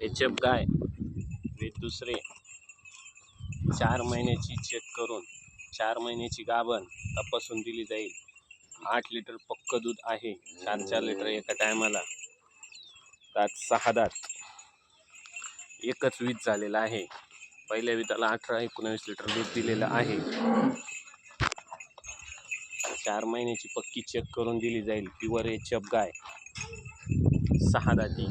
H F गाय वे दुसरे चार महिन्याची चेक करून चार महिन्याची गाभण तपासून दिली जाईल. आठ लिटर पक्क दूध आहे चार चार लिटर एका टायमाला. त्यात सहा दात. एकच वीज झालेला आहे. पहिल्या विताला अठरा एकोणावीस लिटर दूध दिलेलं आहे. चार महिन्याची पक्की चेक करून दिली जाईल. प्युअर एच एफ गाय. सहा दाती.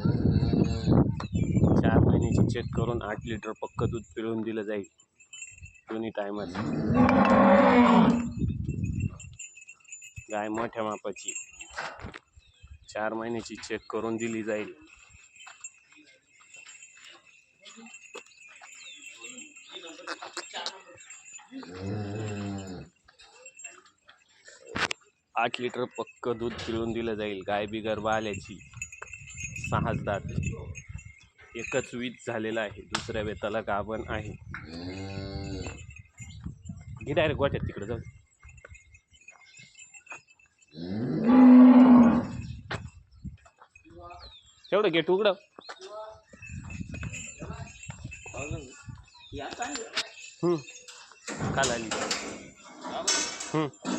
चेक करून आठ लिटर पक्क दूध पिळून दिलं जाईल. दोन्ही टायमात. गाय मोठ्या मापाची. चार महिन्याची चेक करून दिली जाईल. आठ लिटर पक्क दूध पिळून दिलं जाईल. गाय बिगर आल्याची सहाच दात. एकच वीज झालेला आहे. दुसऱ्या वेताला गाभण आहे. घे डायरेक्ट गोट्यात तिकडे जाऊ तेवढं गेट उघड. काल आली. हम्म.